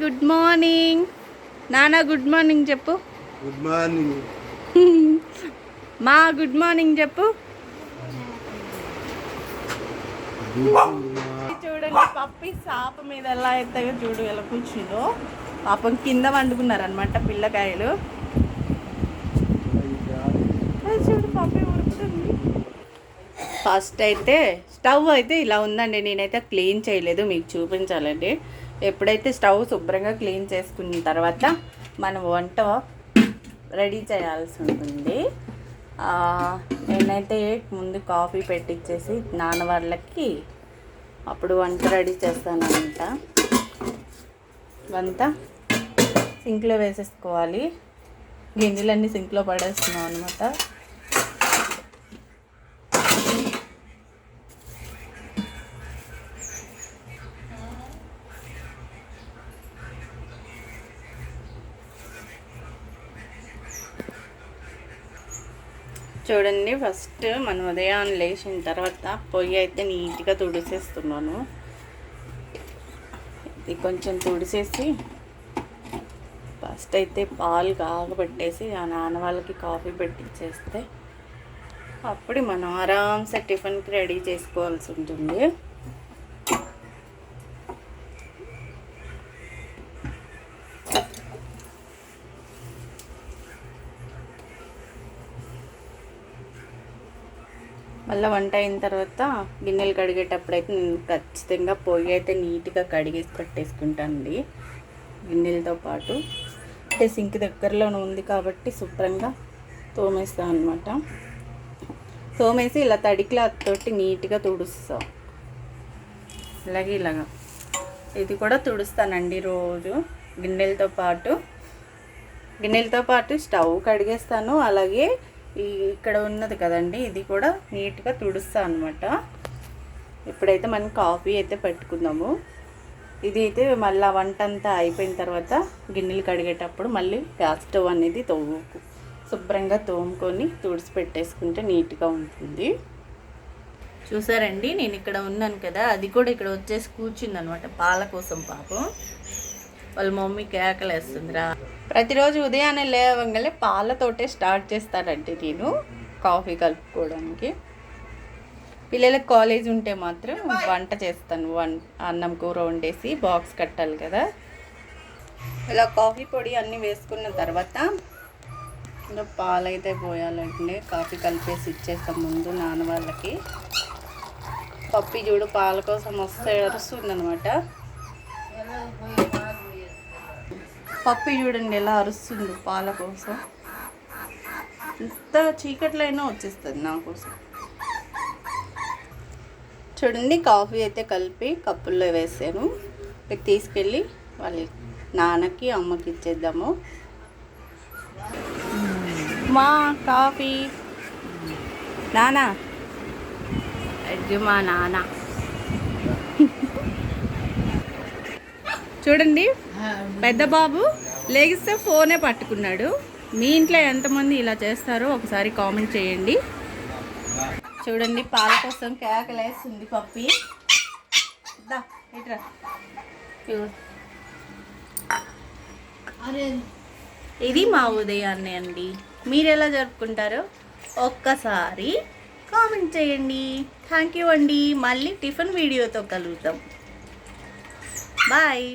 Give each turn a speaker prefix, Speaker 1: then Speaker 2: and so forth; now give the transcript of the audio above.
Speaker 1: Good morning. నాన్న good morning చెప్పు.
Speaker 2: Good morning.
Speaker 1: మా గుడ్ మార్నింగ్ చెప్పు. చూడండి పప్పి సాప మీద ఎలా ఎత్తగా చూడు ఎలా కూర్చుందో. పాపం కింద వండుకున్నారనమాట పిల్లకాయలు. చూడు పప్పి ఉరుకుతుంది ఫస్ట్ అయితే స్టవ్ అయితే ఇలా ఉందండి నేనైతే క్లీన్ చేయలేదు మీకు చూపించాలండి. ఎప్పుడైతే స్టవ్ శుభ్రంగా క్లీన్ చేసుకున్న తర్వాత మనం వంట రెడీ చేయాల్సి ఉంటుంది. నేనైతే ముందు కాఫీ పెట్టించేసి నాన్న వాళ్ళకి అప్పుడు వంట రెడీ చేస్తానంట. వంట సింక్లో వేసేసుకోవాలి. గింజలన్నీ సింక్లో పడేస్తున్నాం అనమాట చూడండి ఫస్ట్ మనం ఉదయాన్నే లేచిన తర్వాత పొయ్యి అయితే నీట్గా తుడిసేస్తున్నాను. ఇది కొంచెం తుడిసేసి ఫస్ట్ అయితే పాలు కాగబెట్టేసి ఆ నాన్న వాళ్ళకి కాఫీ పెట్టించేస్తే అప్పుడు మనం ఆరామ్సే టిఫిన్కి రెడీ చేసుకోవాల్సి ఉంటుంది. మళ్ళీ వంట అయిన తర్వాత గిన్నెలు కడిగేటప్పుడు అయితే నేను ఖచ్చితంగా పొయ్యి అయితే నీట్గా కడిగేసి పెట్టేసుకుంటానండి. గిన్నెలతో పాటు అంటే సింక్ దగ్గరలోనే ఉంది కాబట్టి శుభ్రంగా తోమేస్తాను అనమాట తోమేసి ఇలా తడి క్లాత్ తోటి నీట్గా తుడుస్తాం. ఇలాగే ఇలాగా. ఇది కూడా తుడుస్తానండి రోజు గిన్నెలతో పాటు. గిన్నెలతో పాటు స్టవ్ కడిగేస్తాను అలాగే ఈ ఇక్కడ ఉన్నది కదండి ఇది కూడా నీట్గా తుడుస్తా అనమాట ఇప్పుడైతే మనం కాఫీ అయితే పెట్టుకుందాము. ఇది అయితే మళ్ళీ వంట అంతా అయిపోయిన తర్వాత గిన్నెలు కడిగేటప్పుడు మళ్ళీ గ్యాస్ స్టవ్ అనేది తోముకు శుభ్రంగా తోముకొని తుడిచి పెట్టేసుకుంటే నీట్గా ఉంటుంది. చూసారండి? నేను ఇక్కడ ఉన్నాను కదా అది కూడా ఇక్కడ వచ్చేసి కూర్చుంది అనమాట పాల కోసం పాపం. వాళ్ళ మమ్మీ కేకలేస్తుందిరా ప్రతిరోజు ఉదయాన్నే లేవగానే పాలతోటే స్టార్ట్ చేస్తానంటే నేను కాఫీ కలుపుకోవడానికి. పిల్లలకు కాలేజ్ ఉంటే మాత్రం వంట చేస్తాను. వన్ అన్నం కూర వండేసి బాక్స్ కట్టాలి కదా. ఇలా కాఫీ పొడి అన్నీ వేసుకున్న తర్వాత ఇంకా పాలైతే పోయాలంటే కాఫీ కలిపేసి ఇచ్చేస్తాం ముందు నాన్న వాళ్ళకి. పప్పి చూడు పాల కోసం వస్తే అరుస్తుంది అనమాట పప్పి చూడండి ఎలా అరుస్తుంది పాల కోసం. ఎంత చీకట్లో అయినా వచ్చేస్తుంది నా కోసం. చూడండి కాఫీ అయితే కలిపి కప్పుల్లో వేసాను. ఇక తీసుకెళ్ళి వాళ్ళ నాన్నకి అమ్మకి ఇచ్చేద్దాము. మా కాఫీ. నానా. మా నాన్న. చూడండి. పెద్ద బాబు లేగిస్తే ఫోనే పట్టుకున్నాడు. మీ ఇంట్లో ఎంతమంది ఇలా చేస్తారో ఒకసారి కామెంట్ చేయండి. చూడండి పాల కోసం కేకలేస్తుంది పప్పి. ఇట్రా. ఇది మా ఉదయాన్నే అండి. మీరు ఎలా జరుపుకుంటారో ఒక్కసారి కామెంట్ చేయండి. థ్యాంక్ యూ అండి. మళ్ళీ టిఫిన్ వీడియోతో కలుగుతాం బాయ్.